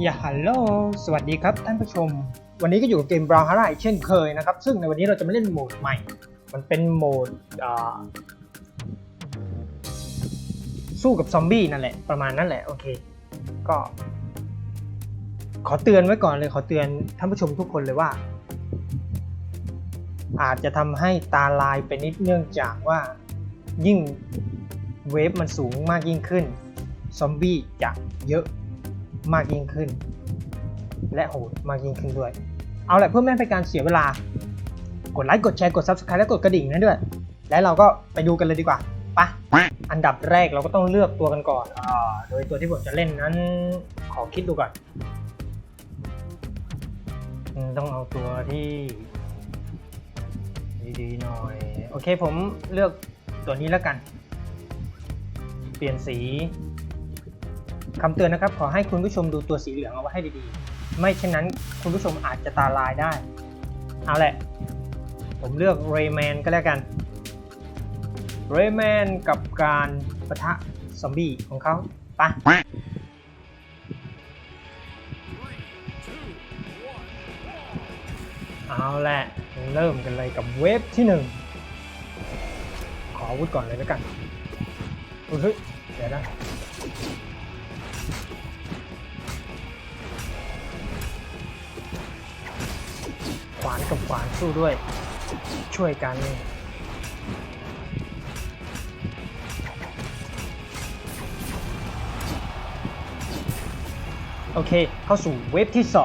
อย่าฮัลโหล สวัสดีครับท่านผู้ชม วันนี้ก็อยู่กับเกม Brown h a r a เช่นเคยนะครับ ซึ่งในวันนี้เราจะมาเล่นโหมดใหม่ มันเป็นโหมดสู้กับซอมบี้นั่นแหละ ประมาณนั้นแหละ โอเค ก็ ขอเตือนไว้ก่อนเลย ขอเตือนท่านผู้ชมทุกคนเลยว่า อาจจะทำให้ตาลายไปนิดเนื่องจากว่ายิ่งเวฟมันสูงมากยิ่งขึ้น ซอมบี้จะเยอะ มากยิ่งขึ้น และโหดมากยิ่งขึ้นด้วย เอาแหละเพื่อไม่ให้เป็นการเสียเวลา กดไลค์กดแชร์กด Subscribe และกดกระดิ่งนะด้วย และเราก็ไปดูกันเลยดีกว่าปะอันดับแรกเราก็ต้องเลือกตัวกันก่อนอาโดยตัวที่ผมจะเล่นนั้น ขอคิดดูก่อน ต้องเอาตัวที่ดีๆหน่อย โอเคผมเลือกตัวนี้แล้วกัน เปลี่ยนสี คำเตือนนะครับ ขอให้คุณผู้ชมดูตัวสีเหลืองเอาไว้ให้ดีๆ ไม่เช่นนั้นคุณผู้ชมอาจจะตาลายได้ เอาแหละ ผมเลือกเรย์แมนก็แล้วกันเรย์แมนกับการปะทะซอมบี้ของเขาไปะเอาแหละ เริ่มกันเลยกับเวฟที่หนึ่งขออาวุธก่อนเลยแล้วกันเฮ้ยเดี๋ยวนะ ขวานกับขวานสู้ด้วย ช่วยกันโอเค เข้าสู่เวฟที่ 2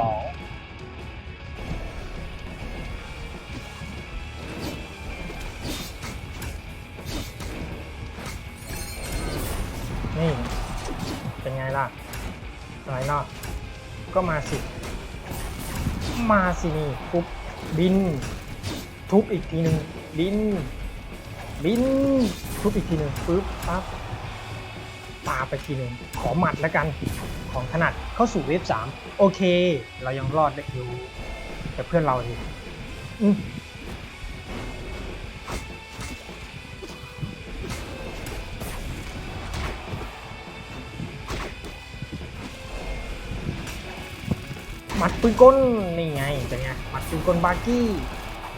นี่ เป็นไงล่ะ อะไรเนาะก็มาสิ มาสินี่ปุ๊บ บิน ทุบอีกทีหนึ่งบิน บิน ทุบอีกทีหนึ่งปุ๊บปั๊บปาไปทีหนึ่งขอหมัดแล้วกัน ของถนัดเข้าสู่เวฟสามโอเค เรายังรอดได้อยู่แต่เพื่อนเราดิ มหมัดปืนกลนี่ไงเป็นไงหมัดปืนกลบาร์กี้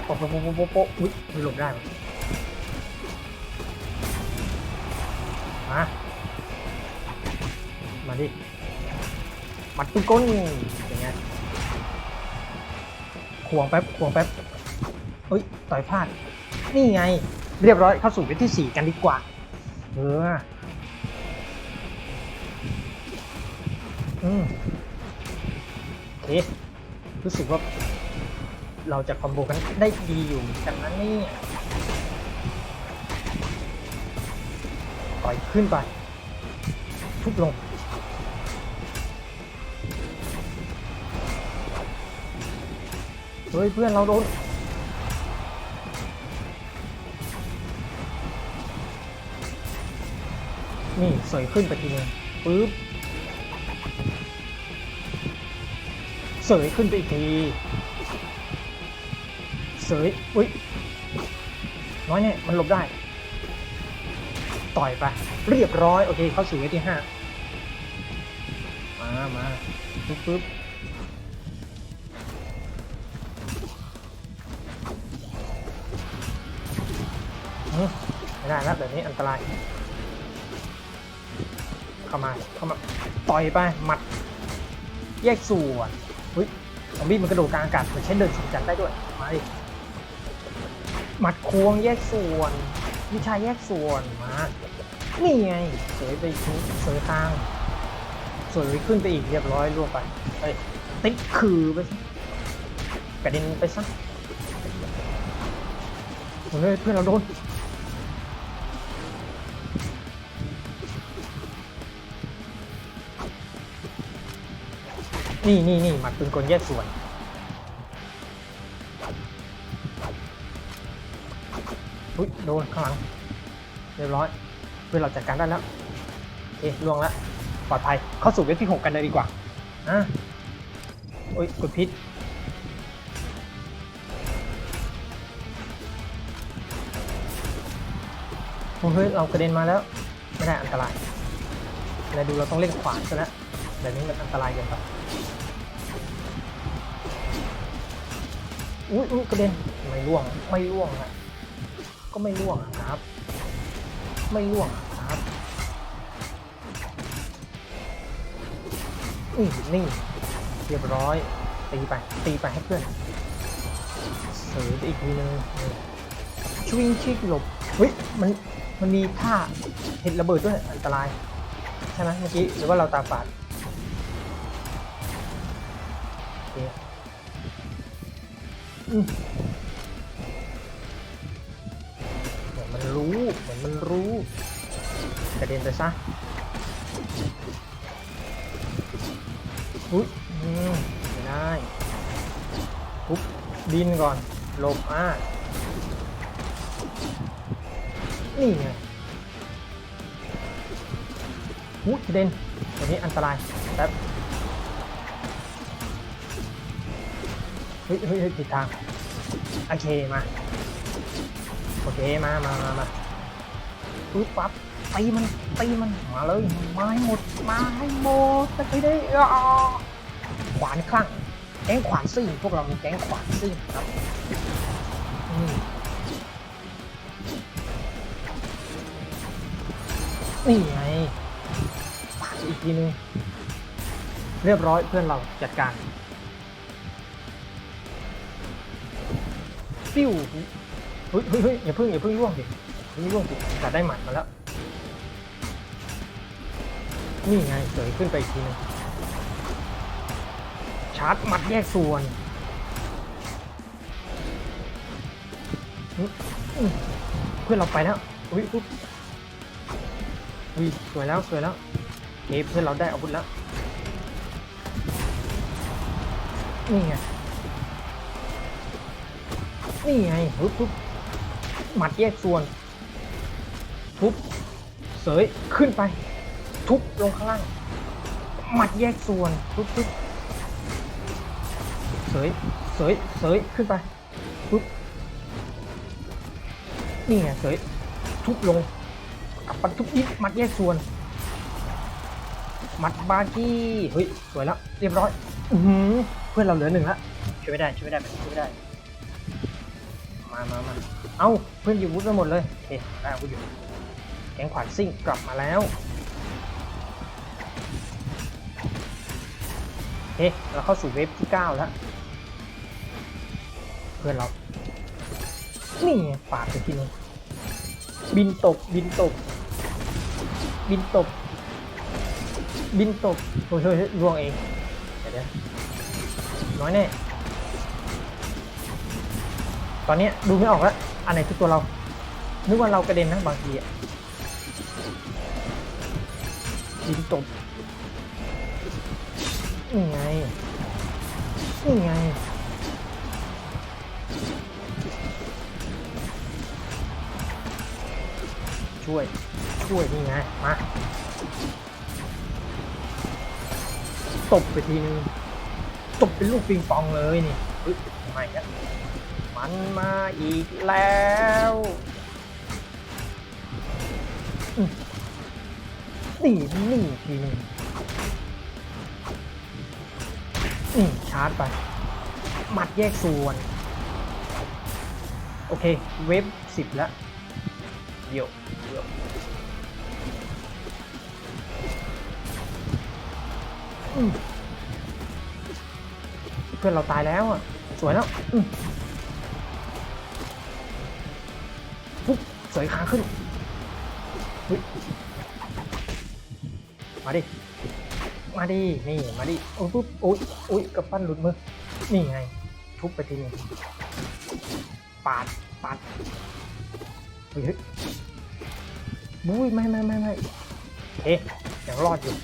โป๊ะโป๊ะโป๊ะโป๊ะอุ๊ยมันหลบได้ปะมามาดิหมัดปืนกลเป็นไงควงแป๊บควงแป๊บเฮ้ยต่อยพลาดนี่ไง เรียบร้อยเข้าสู่เวทที่4กันดีกว่าเอออืม โอเครู้สึกว่าเราจะคอมโบกันได้ดีอยู่เหมือนกันนะเนี่ต่อยขึ้นไป ทุบลง เฮ้ย เพื่อนเราโดนนี่เสยขึ้นไปทีนึงปึ๊บ เสยขึ้นไปอีกที เสย อุ้ย น้อยเนี่ยมันหลบได้ ต่อยไป เรียบร้อย โอเค เข้าสู่เวทที่ห้ามา มาปึ๊บปึ๊บไม่ได้แล้วแบบนี้อันตราย เข้ามา เข้ามา ต่อยไป หมัด แยกส่วน เฮ้ยซอมบี้มันกระโดดกลางอากาศเหมือนใช้เดินสวนจันได้ด้วย มาดิหมัดควงแยกส่วน วิชาแยกส่วน มา นี่ไง เสยไปชุดเสยข้างเสยขึ้นไปอีกเรียบร้อยรวบไปเฮ้ยติ๊กคือไปกระเด็นไปซะโอ้ยเพื่อนเราโดน นี่นี่นี่หมัดปืนกลแยกส่วน อุ้ยโดนข้างหลัง เรียบร้อย เพื่อนเราจัดการได้แล้วโอเคล่วงแล้วปลอดภัย เข้าสู่เวฟที่6กันเลยดีกว่าอะโอ้ยกดพิษโอ้เฮ้ย เรากระเด็นมาแล้ว ไม่ได้อันตรายแล้วดูเราต้องเล่นขวานซะแล้วแบบนี้มันอันตรายเกินไป อุ้ยอุ้ยกระเด็นไม่ร่วงไม่ร่วงอะก็ไม่ร่วงครับ ไม่ร่วงครับนี่นี่เรียบร้อย ตีไป ตีไปให้เพื่อนเสยไปอีกทีนึงชวิงชิกหลบเฮ้ยมันมันมีท่าเห็ดระเบิดด้วยอันตราย ใช่ไหมเมื่อกี้หรือว่าเราตาฝาด เหมือนมันรู้ เหมือนมันรู้กระเด็นไปซะอุ้ยอืมไม่ได้ทุบดินก่อนหลบอ่านี่ไงหูกระเด็นตัวนี้อันตรายแป๊บ ฮ้ยเฮ้ยเฮ้ยผิดทาง โอเค มา โอเค มามามามาปุ๊บปั๊บตีมันตีมันมาเลยมาให้หมดมาให้หมดจะไปได้อขวานคลั่งแก๊งขวานซิ่งพวกเรามีแก๊งขวานซิ่งครับนี่ไงอีกทีนึงเรียบร้อยเพื่อนเราจัดการ ปิ้วเฮ้ยเฮ้ยเฮ้ยอย่าพิ่งอย่าพิ่งล่วงดิอย่าเพิ่งล่วงดิจัดได้หมัดมาแล้ว นี่ไงเสยขึ้นไปอีกทีนึงชาร์จหมัดแยกส่วนเพื่อนเราไปแล้วอุ้ยปุ๊บอุ้ยสวยแล้วสวยแล้วเอเพื่อนเราได้อาวุธแล้วนี่ไง นี่ไงปุ๊บปุ๊บหมัดแยกส่วนปุ๊บเสยขึ้นไป ทุบลงข้างล่างหมัดแยกส่วนปุ๊บปุ๊บเสยเสยเสยขึ้นไปปุ๊บนี่ไงเสยทุบลงกลับปันทุบยิบหมัดแยกส่วนหมัดบากี้เฮ้ยสวยแล้วเรียบร้อย อืเพื่อนเราเหลือหนึ่งละช่วยไม่ได้ช่วยไม่ได้ช่วยไม่ได้ มามามาเอ้าเพื่อนอยู่วุ้นหมดเลยโอเคได้อาวุธอยู่แกงขวานซิ่งกลับมาแล้วโอเคเราเข้าสู่เวฟที่9แล้ว เพื่อนเรา นี่ปาดไปทีนึงบินตก บินตก บินตก บินตกโอ้ยเฮ้ยเฮ้ยร่วงเองเดี๋ยวเดี๋ยวน้อยแน่ ตอนนี้ดูไม่ออกแล้ว อันไหนคือตัวเรา นึกว่าเรากระเด็นนะบางทีอะบินตกนี่ไงนี่ไง ช่วย ช่วยนี่ไง มา ตบไปทีนึง ตบเป็นลูกปิงปองเลยนี่เฮ้ยมาอีกแล้ว มันมาอีกแล้วอืมนี่นี่ทีนึงนี่ชาร์จไป หมัดแยกส่วน โอเค เวฟสิบแล้วเดี๋ยวเดี๋ยวอืมเพื่อนเราตายแล้วอะ สวยแล้ว สวยขาขึ้นมาดิ มาดิ นี่ มาดิ โอ้ยปุ๊บโอ้ยโอ้ยกับปั้นหลุดมือ นี่ไง ทุบไปทีนึงปาด ปาดเฮ้ยบุ้ยไม่ไม่ไม่ไม่เอ๊ะยังรอดอยู่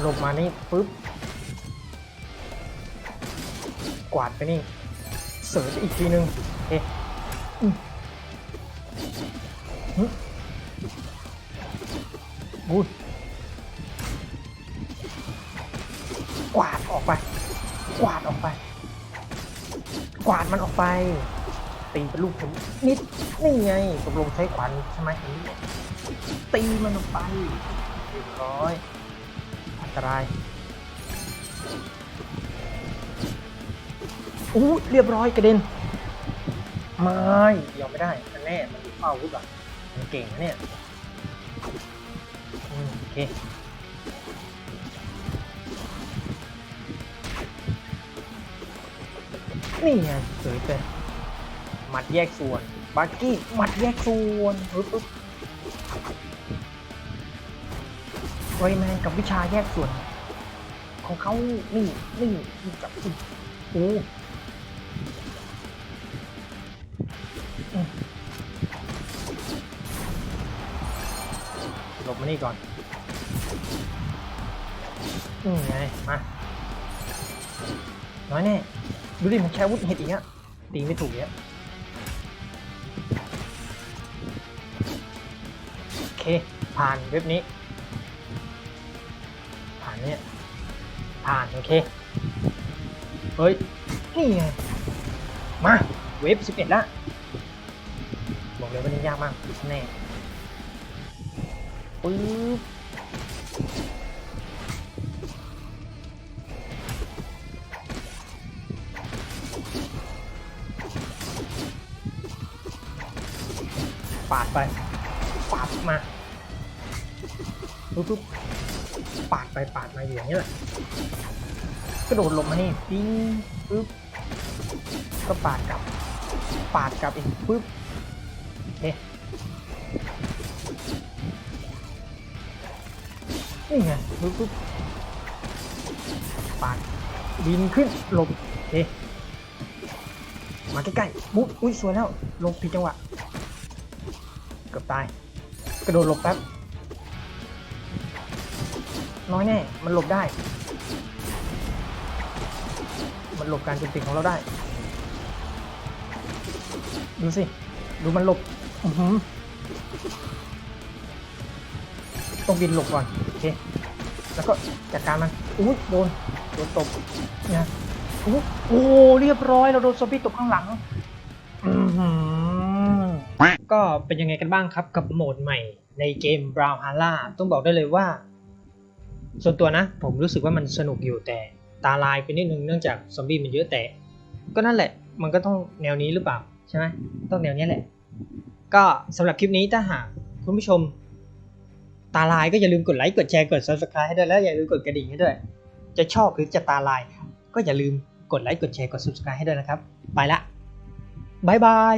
หลบมานี่ปุ๊บ กวาดไปนี่ เสิร์ชอีกทีนึงเอ๊ะอืมหึบุ้ยกวาดออกไป กวาดออกไป กวาดมันออกไป ตีเป็นลูกผมนิดนี่ไงตกลงใช้ขวานใช่ไหมอันนี้ตีตีมันออกไปเรียบร้อย อันตราย อู้เรียบร้อยกระเด็น ไม่ ยอมไม่ได้มันแน่ มันเฝ้าวุ้บอะมันเก่งนะเนี่ยโอเคนี่ไงสวยเป็นหมัดแยกส่วน บักกี้หมัดแยกส่วนปึ๊บปึ๊บไวแมนกับวิชาแยกส่วน ของเขานี่นี่จับสิโอ้ บมานี่ก่อนนี่ไง มา น้อยแน่ ดูดิมันใช้อาวุธเห็ดอีกอะตีไม่ถูกเนี้ยโอเค ผ่านเว็บนี้ ผ่านเนี่ยผ่าน โอเค เฮ้ย นี่ไง มา เว็บสิบเอ็ดละ บอกเลยว่านี่ยากมากแน่ ปึ๊บปาดไป ปาดมาปุ๊บปุ๊บปาดไปปาดมาอย่างนี้แหละกระโดดลงมานี่ปิ้งปุ๊บก็ปาดกลับ ปาดกลับอีกปุ๊บเอ๊ะ นี่ไงปุ๊บปุ๊บปาดบินขึ้นหลบเอ๊ะมาใกล้ๆมุดอุ้ยสวยแล้วลงผิดจังหวะเกือบตาย กระโดดหลบแป๊บน้อยแน่ มันหลบได้ มันหลบการโจมตีของเราได้ ดูสิ ดูมันหลบอือหือต้องบินหลบก่อน เคแล้วก็จัดการมันอุ้ยโดนโดนตบนะอุ๊ยโอ้เรียบร้อยเราโดนซอมบี้ตบข้างหลังก็เป็นยังไงกันบ้างครับกับโหมดใหม่ในเกม Brown h a l a ต้องบอกได้เลยว่า ส่วนตัวนะ ผมรู้สึกว่ามันสนุกอยู่แต่ตาลายไปนิดนึงเนื่องจากซอมบี้มันเยอะแต่ ก็นั่นแหละ มันก็ต้องแนวนี้หรือเปล่า ใช่ไหมต้องแนวนี้แหละ ก็สำหรับคลิปนี้ถ้าหากคุณผู้ชม ตาลายก็อย่าลืมกดไลค์กดแชร์กด subscribe ให้ด้วยแล้วอย่าลืมกดกระดิ่งให้ด้วย จะชอบหรือจะตาลาย ก็อย่าลืมกดไลค์กดแชร์กด subscribe ให้ด้วยนะครับ ไปละบายบาย